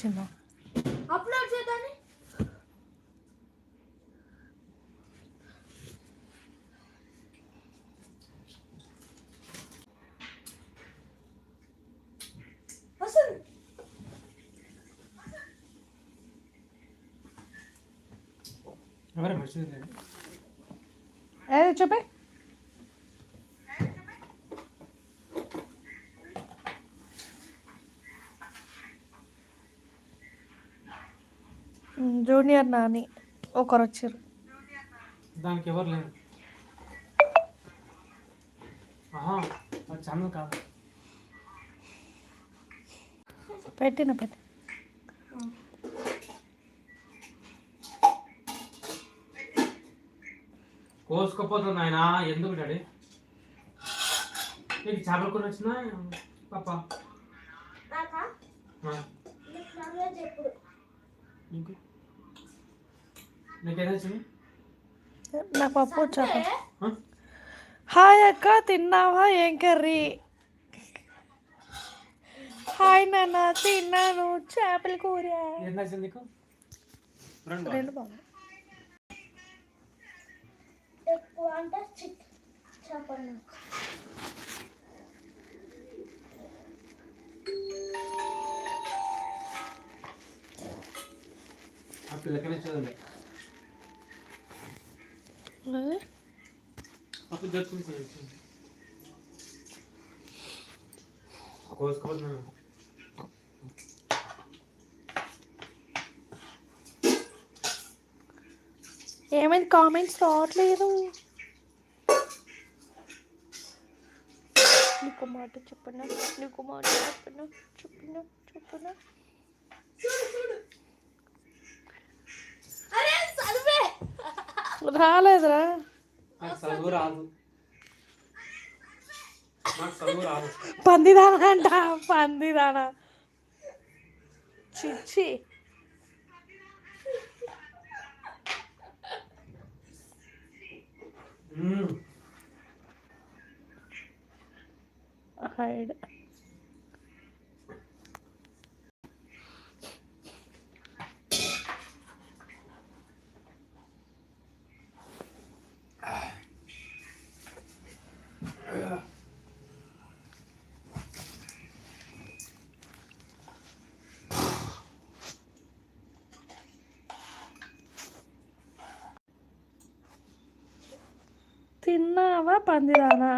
వచ్చిందా అప్లోడ్ చేయదాన్ని వస్తుంది ఎవరే మెసేజ్ లేదు ఏది చూపి ఉమ్, జూనియర్ నాని ఒకరు వచ్చారు దానికి ఎవరు లేరు? ఛానల్ కాదు పెట్టిన పెట్టి కోసుకపోతుంది ఆయన ఎందుకు డాడీ? నీకు చేపల కూర వచ్చినా పాప. నాకా నీకు పప్పు చేప ఆ? హాయ్ అక్క తిన్నావా ఏం కర్రీ హాయ్ నాన్న తిన్నాను చేపల కూర రెండు పిల్లకనే చూడండి ఏమైంది కామెంట్స్ రావట్లేదు నీకు మాట చెప్పనా నీకు మాట చెప్పనా చెప్పనా చెప్పనా అరే చదివే రాలేదురా నాకు చదువు రాదు నాకు చదువు రాదు పందిదానా అంట పందిదానా చిచ్చి మ్మ్. హైడ్ తిన్నావా పందిరానా?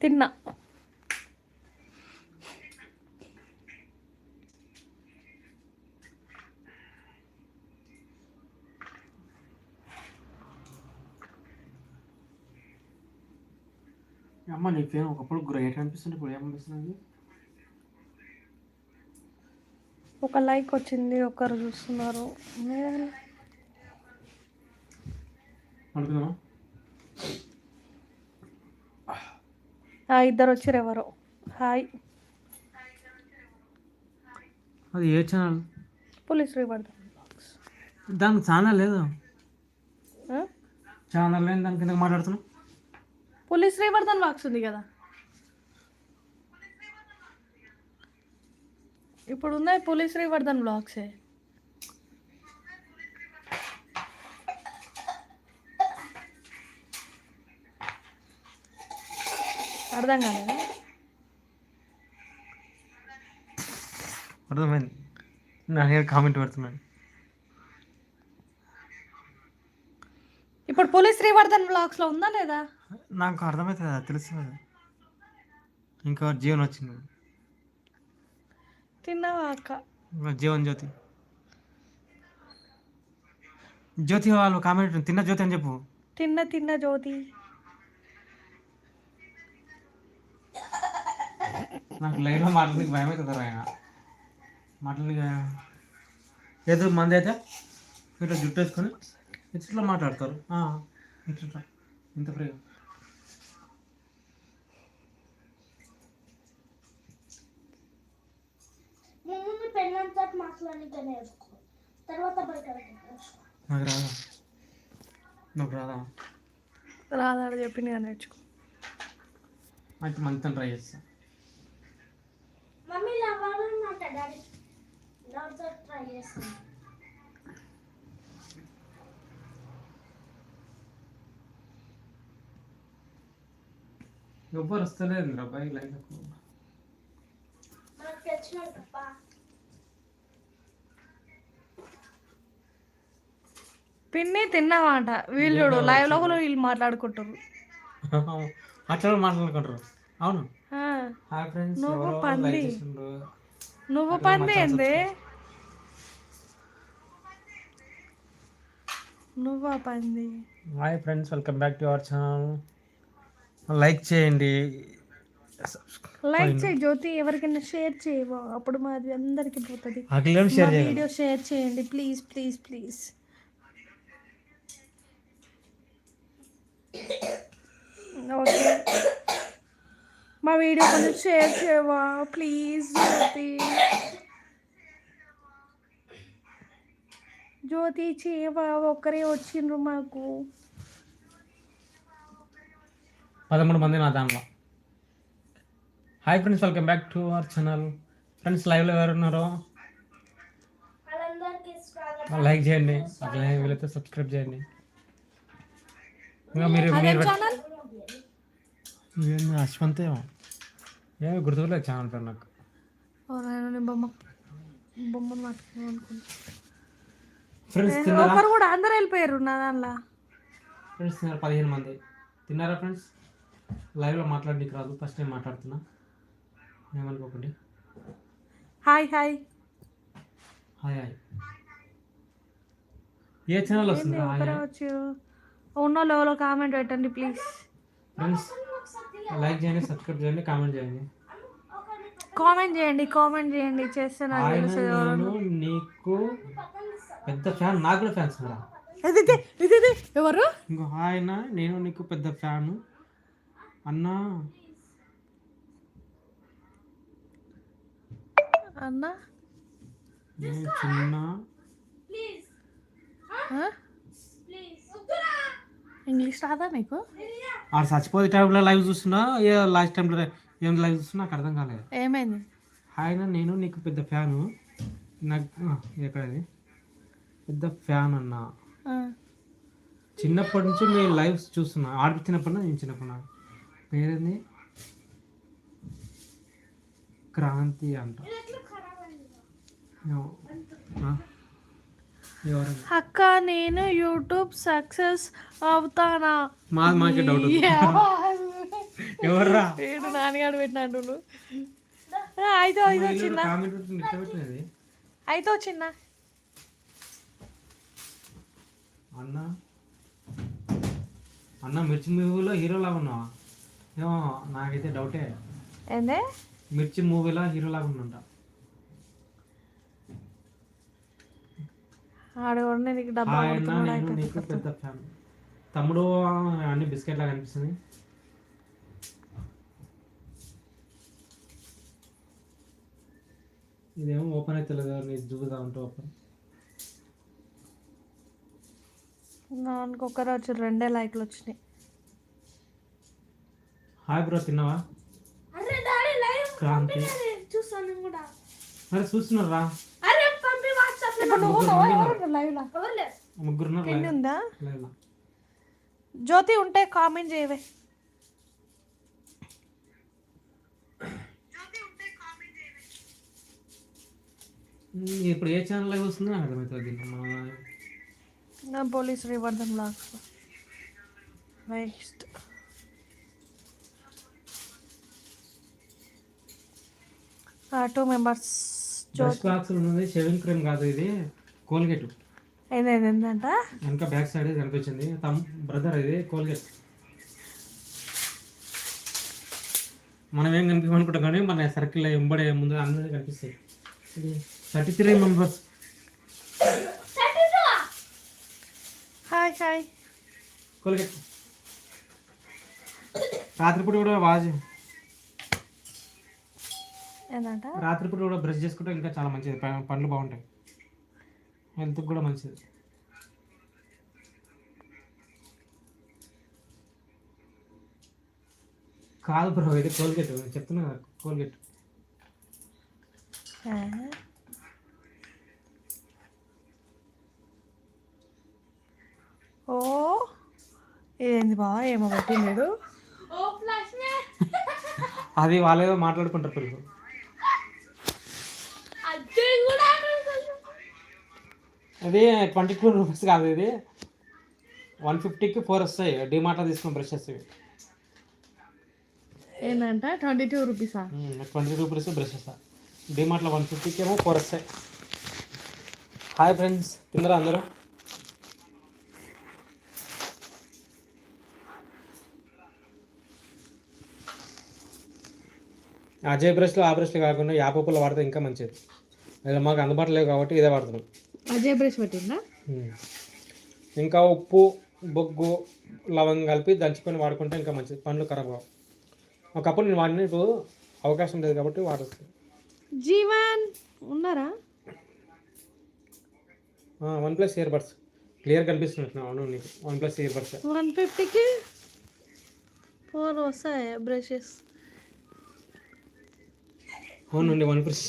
తిన్నా. అమ్మ నీ పేరు ఒకప్పుడు గ్రేట్ అనిపిస్తుంది ఇప్పుడు ఏమనిపిస్తుంది ఒక లైక్ వచ్చింది ఒకరు చూస్తున్నారు. ఇద్దరు వచ్చారు ఎవరో. హాయ్. అది ఏ ఛానల్? పోలీస్ రివార్డ్ దానికి ఛానల్ లేదు? ఛానల్ లేని దాని కింద మాట్లాడుతున్నావు? పోలీస్ రివర్ధన్ బాక్స్ ఉంది కదా. ఇప్పుడు ఉన్నాయి పోలీస్ రివర్ధన్ బ్లాగ్సే. అర్థం కాలేదా? అర్థమైంది. నా దగ్గర కామెంట్ పెడుతున్నాను. ఇప్పుడు పోలీస్ రివర్ధన్ బ్లాగ్స్లో ఉందా లేదా? నాకు అర్థమవుతుంది తెలుస్తుంది ఇంకా జీవన్ వచ్చింది తిన్నావా అక్క జీవన్ జ్యోతి. జ్యోతి వాళ్ళు కామెంట్ తిన్న జ్యోతి అని చెప్పు. తిన్న తిన్న జ్యోతి. నాకు లైవ్లో మాట్లాడడానికి భయం అవుతుంది ఆయన. మాట్లాడడానికి ఏదో మంది అయితే ఇట్లా జుట్టు వేసుకొని ఇట్లా మాట్లాడతారు. ఇట్లా ఇంత ఫ్రీగా ముందు పెళ్ళంతా మాట్లాడి నేర్చుకో తర్వాత బయట నాకు రాదా? నాకు రాదా? రాదాడు చెప్పి నేను నేర్చుకో. అయితే మంచిగా ట్రై చేస్తా. మమ్మీ లవ్వాలన్నమాట డాడీ. లవ్తో ట్రై చేస్తాను ఎవ్వరు వస్తలేదు రా బై లైన్లకు మనకు తెచ్చిన పిన్ని తిన్నామాట వీళ్ళు చూడు లైవ్లో కూడా వీళ్ళు మాట్లాడుకుంటారు అట్లా మాట్లాడుకుంటారు అవును. నువ్వు పంది. నువ్వు పంది ఏంది? నువ్వా పంది? Hi friends welcome back to our channel like చేయండి. లైక్ చేయి జ్యోతి ఎవరికైనా షేర్ చేయవా అప్పుడు మాది అందరికి పోతుంది. వీడియో షేర్ చేయండి. ప్లీజ్ ప్లీజ్ ప్లీజ్ ఓకే మా వీడియో కొంచెం షేర్ చేయవా? ప్లీజ్ జ్యోతి. జ్యోతి చేయవా? ఒక్కరే వచ్చిండ్రు మాకు. పదమూడు మంది నా దాంట్లో. Hi friends welcome back to our channel friends లైవ్లో ఎవరు ఉన్నారో? లైక్ చేయండి. అట్లనే వీలైతే సబ్స్క్రైబ్ చేయండి. ఇంకా మీరు మీరు ఛానల్ ఏంది అశ్వంతే ఏమి గుర్తులేదు ఛానల్ పేరు నాకు. నేను బొమ్మ బొమ్మను పట్టుకున్నాను అనుకుంటా ఫ్రెండ్స్ తిన్నారా? ఒకరు కూడా అందరు వెళ్ళిపోయారు నా దానిలో ఫ్రెండ్స్ తిన్నారా? పదిహేను మంది. తిన్నారా ఫ్రెండ్స్ లైవ్లో మాట్లాడడానికి రాదు ఫస్ట్ టైం మాట్లాడుతున్నా. ఏమనుకోకండి. హాయ్ హాయ్ హాయ్ హాయ్ ఏ ఛానల్ వస్తుంది? హాయ్ ఒకరే వచ్చి ఉన్న లెవెల్లో కామెంట్ పెట్టండి ప్లీజ్ ఫ్రెండ్స్ లైక్ చేయండి సబ్స్క్రైబ్ చేయండి కామెంట్ చేయండి. కామెంట్ చేయండి కామెంట్ చేయండి చేస్తే నాకు ఆయన తెలుసు ఎవరు నేను నీకు పెద్ద ఫ్యాన్ నాకు కూడా ఫ్యాన్స్ కదా ఎవరు? ఇంకో ఆయన నేను నీకు పెద్ద ఫ్యాను. అన్నా. అన్న? నేను చిన్న? ఇంగ్లీష్ రాదా నీకు ఆ చచ్చిపోతే టైంలో లైవ్ చూస్తున్నా? ఏ లాస్ట్ టైంలో ఏం లైవ్ చూస్తున్నా? నాకు అర్థం కాలేదు. ఏమైంది? ఆయన నేను నీకు పెద్ద ఫ్యాను నాకు ఎక్కడది పెద్ద ఫ్యాన్ అన్నా. చిన్నప్పటి నుంచి నేను లైవ్ చూస్తున్నా. ఆడిపించినప్పటి నుంచి నేను చిన్నప్పటి నుంచి. పేరేంది? క్రాంతి అంట. అక్క నేను యూట్యూబ్ సక్సెస్ అవుతానా? మా మాకే డౌట్ ఎవర్రా? ఏడు నాన్నగాడు పెట్టినాడు అయితే అయితే పెట్టినది? అయితే చిన్న. అన్న? అన్న మిర్చి మూవీలో హీరోలా ఉన్నావా? ఏమో నాకైతే డౌటే ఏందే? మిర్చి మూవీలో హీరోలాగా ఉన్నంట ఆడు కూడా నీకు డబ్బా ఆయన కొడుతున్నాడు నేను అయిపోయింది నీకు పెద్ద ఫ్యాన్. తమ్ముడు అన్ని బిస్కెట్ లాగా అనిపిస్తుంది ఇదేమో ఓపెన్ అయితే లేదు నీ చూపుదా ఉంటే ఓపెన్. నాకు రోజు రెండే లైక్లు వచ్చినాయి. హాయ్ బ్రో తిన్నావా? అరే డాడీ లైవ్ క్రాంతి. చూస్తాను నేను కూడా. మరి చూస్తున్నారా? ఉందా? లైవ్లో. జ్యోతి ఉంటే కామెంట్ చేయవే. ఇప్పుడు ఏ ఛానల్ లైవ్ వస్తుందో నాకు అర్థమవుతుంది నా police రివర్ధన్ blogs next two members brush box ఉన్నది షేవింగ్ క్రీమ్ కాదు ఇది కోల్గేట్. ఏదైంది ఏంటంట వెనక బ్యాక్ సైడ్ కనిపించింది. తమ్ బ్రదర్ ఇది కోల్గేట్. మనం ఏం కనిపించమనుకుంటాం కానీ మన సర్కిల్ ఎంబడే ముందు అందరూ కనిపిస్తాయి. Thirty three members. Hi hi. Colgate. రాత్రిపూట కూడా వాజ్ ఏంటంట రాత్రిపూట కూడా బ్రష్ చేసుకుంటే ఇంకా చాలా మంచిది. పండ్లు బాగుంటాయి. హెల్త్కి కూడా మంచిది. కాదు బ్రో ఇది కోల్గేట్. చెప్తున్నా కదా కోల్గేట్. ఓ ఏంది బావ ఏమో పెట్టిండు అది వాళ్ళేదో మాట్లాడుకుంటారు పిల్లలు అదే కూడా అది ట్వంటీ టూ రూపీస్ కాదు ఇది. వన్ ఫిఫ్టీకి ఫోర్ వస్తాయి. డిమార్ట్లో తీసుకున్న బ్రషెస్ ఇవి. ఏంటంట ట్వంటీ టూ రూపీసా ట్వంటీ రూపీస్ బ్రషెస్. డిమార్ట్లో వన్ ఫిఫ్టీకి ఏమో ఫోర్ వస్తాయి. Hi friends. తిన్నరా అందరూ? అజయ్ బ్రష్లు ఆ బ్రష్లు కాకుండా యాపప్పులు వాడితే ఇంకా మంచిది. ఇలా మాకు అందుబాటులో లేవు కాబట్టి ఇదే వాడుతున్నాం. అజయ్ బ్రష్ పెట్టిందా. ఇంకా ఉప్పు బొగ్గు లవంగం కలిపి దంచుకొని వాడుకుంటే ఇంకా మంచిది. పండ్లు ఖరాబ్ కావు. ఒకప్పుడు నేను వాడిన ఇప్పుడు అవకాశం లేదు కాబట్టి వాడుతుంది జీవన్ ఉన్నారా? One plus ear buds clear కనిపిస్తున్నట్టు అవును నీకు. One plus ear buds one ఫిఫ్టీకి ఫోర్ వస్తాయి బ్రషెస్? అవునండి వన్ ప్లస్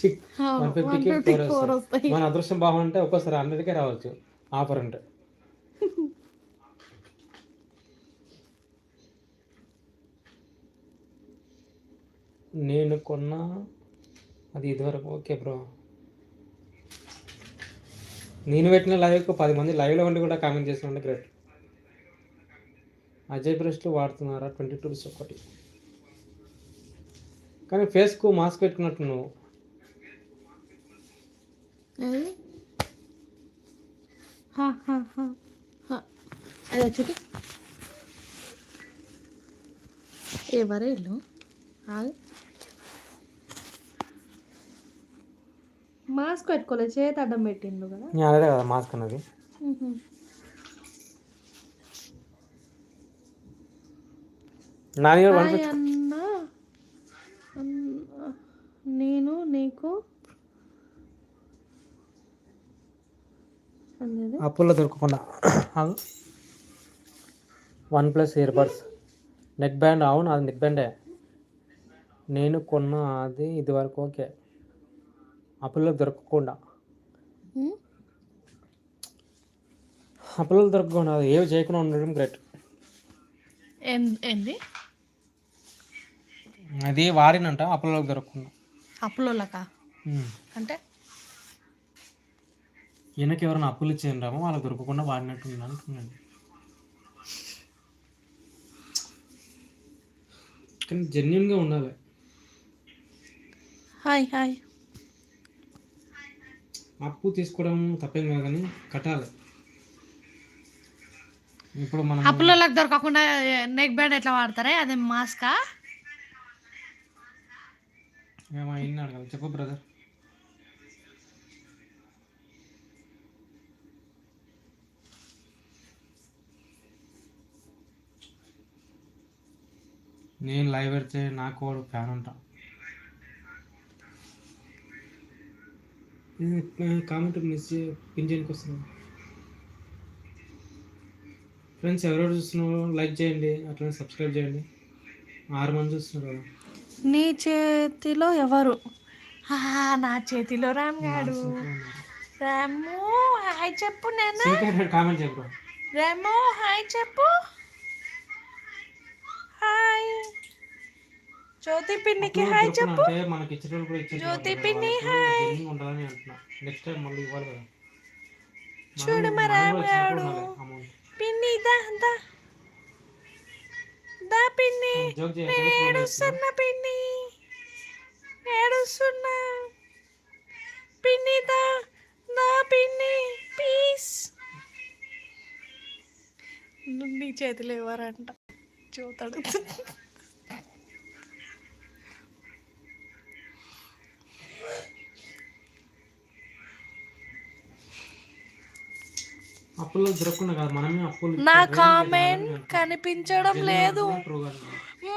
వన్ ఫిఫ్టీకి ఫోర్ వస్తాయి. మన అదృష్టం బాగుంటే ఒక్కోసారి హండ్రెడ్కే రావచ్చు ఆఫర్ అంటే నేను కొన్న అది ఇదివరకు ఓకే బ్రో. నేను పెట్టిన లైవ్కు పది మంది లైవ్లో ఉండి కూడా కామెంట్ చేస్తుంటే గ్రేట్. అజయ్ బ్రష్లు వాడుతున్నారా? ట్వంటీ టూ ఒకటి. కానీ ఫేస్కు మాస్క్ పెట్టుకున్నట్టు నువ్వు ఏది? హా, హా, హా, హా. అది వచ్చి ఎవరే ఇల్లు. మాస్క్ పెట్టుకోలేదు చేతి అడ్డం పెట్టిండు కదా అదే కదా మాస్క్ అన్నది. నాని గారు వన్ హాయ్ అన్న అన్న, నేను నీకు అనేది అప్పుల్లో దొరకకుండా. One plus ear buds neck band అవును అది నెక్ బ్యాండే. నేను కొన్న అది ఇది వరకు ఓకే అప్పుల్లో దొరకకుండా? అప్పుల్లో దొరకకుండా ఏవి చేయకుండా ఉండడం గ్రేట్ ఏంది? అది వాడినంట అప్పుల్లో దొరకకుండా. అప్పులోలకా. అంటే? ఈయనకి ఎవరైనా అప్పులు ఇచ్చేయండి రామో వాళ్ళకి దొరకకుండా వాడినట్టు అంటున్నాను కానీ జెన్యున్గా ఉండాలి. Hi hi. అప్పు తీసుకోవడం తప్పేం కాదు కానీ కట్టాలి. ఇప్పుడు మనం అప్పులోలకు దొరకకుండా నెక్ బ్యాండ్ ఎట్లా వాడతారే? అదే మాస్కా విన్నాడు కదా చెప్పు బ్రదర్ నేను లైవ్ పెడితే నాకు వాడు ఫ్యాన్ ఉంటా. కామెంట్ మిస్ పిన్ చేయడానికి వస్తుంది. ఫ్రెండ్స్ ఎవరెవరు చూస్తున్నారో లైక్ చేయండి అట్లనే సబ్స్క్రైబ్ చేయండి. ఆరు మంది చూస్తున్నారు కదా. నీ చేతిలో ఎవరు? ఆ, నా చేతిలో రామ్ గాడు. రాము హాయ్ చెప్పు నేను సీక్రెట్ కామెంట్ చెప్పు. రాము హాయ్ చెప్పు. జ్యోతి పిన్నికి హాయ్ చెప్పు. మనకి ఇచ్చేటప్పుడు జ్యోతి పిన్ని, హాయ్. genuine ఉండాలని అంటున్నా. నెక్స్ట్ టైం మళ్ళీ ఇవ్వాలి కదా. చూడు మా పిన్ని దా దా. దా పిన్ని. నేను ఏడుస్తున్నా పిన్ని. ఏడుస్తున్నా. పిన్ని దా దా పిన్ని. ప్లీజ్ నీ చేతిలో ఎవరంట చూతాడు అప్పుల్లో దొరకకుండా కాదు మనమే అప్పులు నా కామెంట్ కనిపించడం లేదు.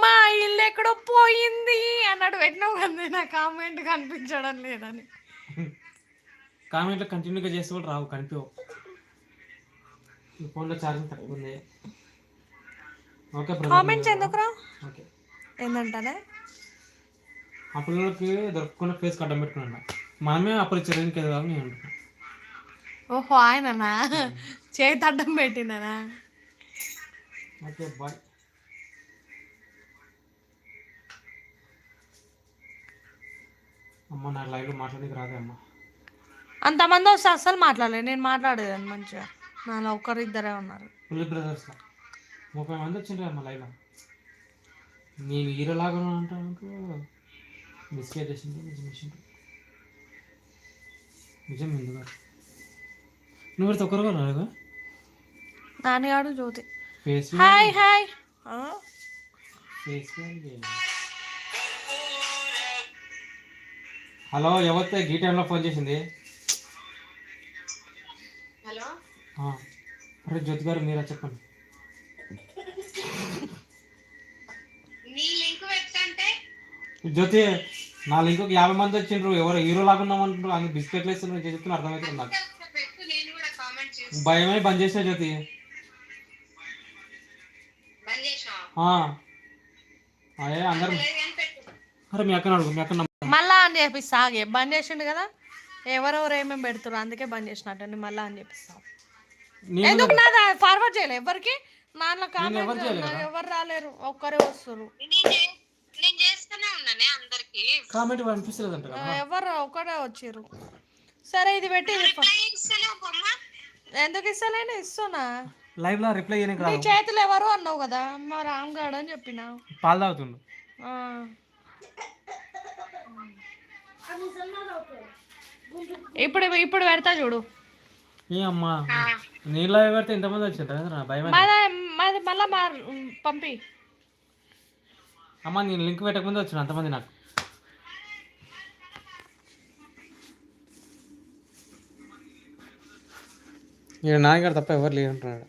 మా ఇల్లు ఎక్కడో పోయింది అన్నాడు పెట్టినావు కదా నా కామెంట్ కనిపించడం లేదని. కామెంట్లో కంటిన్యూగా చేస్తే కూడా రావు కనిపించవు. ఫోన్లో ఛార్జింగ్ తక్కువ ఉంది. ఓకే కామెంట్స్ ఎందుకు రా ఓకే ఏంటంటానే ఆ పిల్లలకి దొరకకుండా ఫేస్ అడ్డం పెట్టుకున్నా మనమే అప్పుడు కదా అని నేను ఓహో ఆయననా? చేతి అడ్డం పెట్టిందనా అమ్మ నా లైవ్లో మాట్లాడడానికి రాదే అమ్మ. అంతమంది వస్తే అస్సలు మాట్లాడలేదు. నేను మాట్లాడేదాన్ని మంచిగా. నాలో ఒక్కరిద్దరే ఉన్నారు. ఫుల్ బ్రదర్స్ ముప్పై మంది వచ్చిండ్రు అమ్మ లైవ్లో నేను హీరోలాగా అంటాను మిస్కేట్ చేసిండ్రు నిజం నిజం ఎందుకు? నువ్వు పెడితే ఒక్కరు రాలేదా? నాన్నగాడు జ్యోతి. Hi hi. హలో ఎవరితే గీ టైంలో ఫోన్ చేసింది? హలో? ఆ. అరే జ్యోతి గారు మీరా చెప్పండి. జ్యోతి నా లింక్ యాభై మంది వచ్చిండ్రు. ఎవరు హీరో లాగా ఉన్నామంటారు అందుకు బిస్కెట్లు వేస్తున్నారు. చెప్తున్నా అర్థమవుతుంది నాకు ఒకసారి పెట్టు నేను కూడా కామెంట్ చేసి భయమే బంద్ చేసిన జ్యోతి. బంద్ చేసాం ఆ. అదే అందరం అరే మీ అక్కని అడుగు మీ అక్క మళ్ళా అని చేపిస్తా ఆగే. బంద్ చేసిండు కదా ఎవరెవరు ఏమేమి పెడుతురు అందుకే బంద్ చేసినట్టు మళ్ళా అని చెప్పిస్తాం. ఎందుకు నాది ఫార్వర్డ్ చేయలే? ఎవరికి? నాన్న ఎవరు కామెంట్ ఎవరు రాలేరు ఒక్కరే వస్తారు కామెంట్ ఎవరు ఒక్కడే వచ్చిర్రు. సరే ఇది పెట్టి ఎందుకు ఇస్తలేను ఇస్తున్నా. లైవ్లో రిప్లై చేయడానికి నీ రాదు. చేతులు ఎవరు అన్నావు కదా? మా రామ్ గాడు అని చెప్పిన. పాలు తాగుతుండు. ఇప్పుడు ఇప్పుడు పెడతా చూడు. ఏ అమ్మా లైవ్ పెడితే ఇంతమంది వచ్చింటారు నా భయం మాది మాది మళ్ళా మా పంపి. అమ్మ నేను లింక్ పెట్టకముందే వచ్చిన అంతమంది నాకు. ఇక్కడ తప్ప ఎవరు లేరు అంటున్నాడు